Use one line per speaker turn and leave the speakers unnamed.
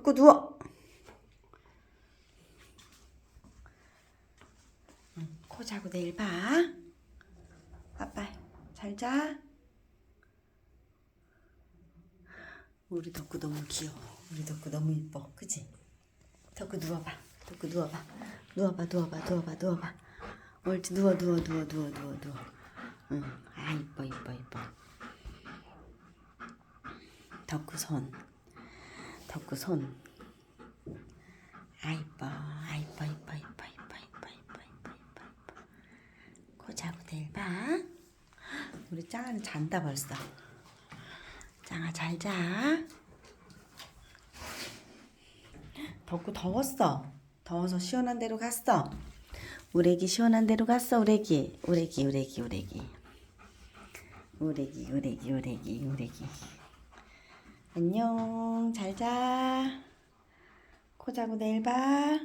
덮고 누워. 응, 코 자고 내일 봐. 아빠 잘 자. 우리 덕구 너무 귀여워. 우리 덕구 너무 이뻐. 그치? 덕구 누워봐. 덕구 누워봐. 누워봐, 누워봐, 누워봐, 누워봐. 옳지, 누워, 누워, 누워, 누워, 누워, 누워. 응. 아, 이뻐, 이뻐, 이뻐. 덕구 손. 덕구 손. 아, 이뻐. 아, 이뻐, 이뻐, 이뻐, 이뻐, 이뻐, 이뻐, 이뻐, 이뻐, 이뻐. 내일 봐. 우리 짱아는 잔다 벌써. 짱아 잘 자. 덥고 더웠어. 더워서 시원한 데로 갔어. 우리 애기 시원한 데로 갔어. 우리 애기 우리 애기 우리 애기 우리 애기. 안녕. 잘 자. 코 자고 내일 봐.